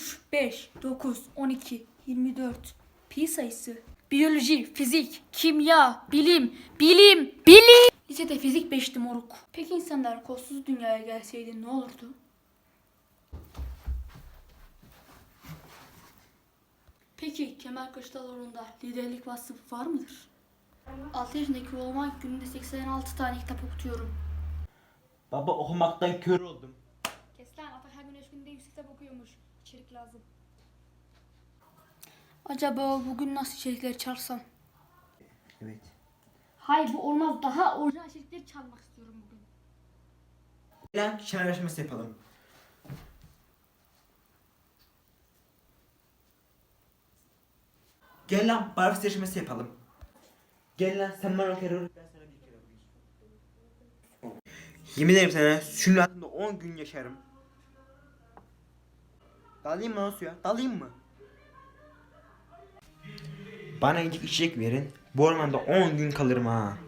3, 5, 9, 12, 24. Pi sayısı. Biyoloji, fizik, kimya, bilim, bilim, bilim. Lisede fizik 5'ti moruk. Peki insanlar kolsuz dünyaya gelseydi ne olurdu? Peki Kemal Kılıçdaroğlu'nda liderlik vasfı var mıdır? 6 yaşındaki oğluma günde 86 tane kitap okutuyorum. Baba okumaktan kör oldum. Kes lan Atak her gün 3 günde 100 kitap okuyormuş. İçerik lazım. Acaba bugün nasıl içerikler çalsam? Evet. Hayır bu olmaz. Daha orijinal içerikleri çalmak istiyorum bugün. Lan şarj yarışması yapalım. Gel lan barfiks yarışması yapalım. Gel lan sen bana kere ben sana bir kere. Yemin ederim sana altında 10 gün yaşarım. Dalayım mı lan suya? Dalayım mı? Bana içecek verin. Bu ormanda 10 gün kalırım ha.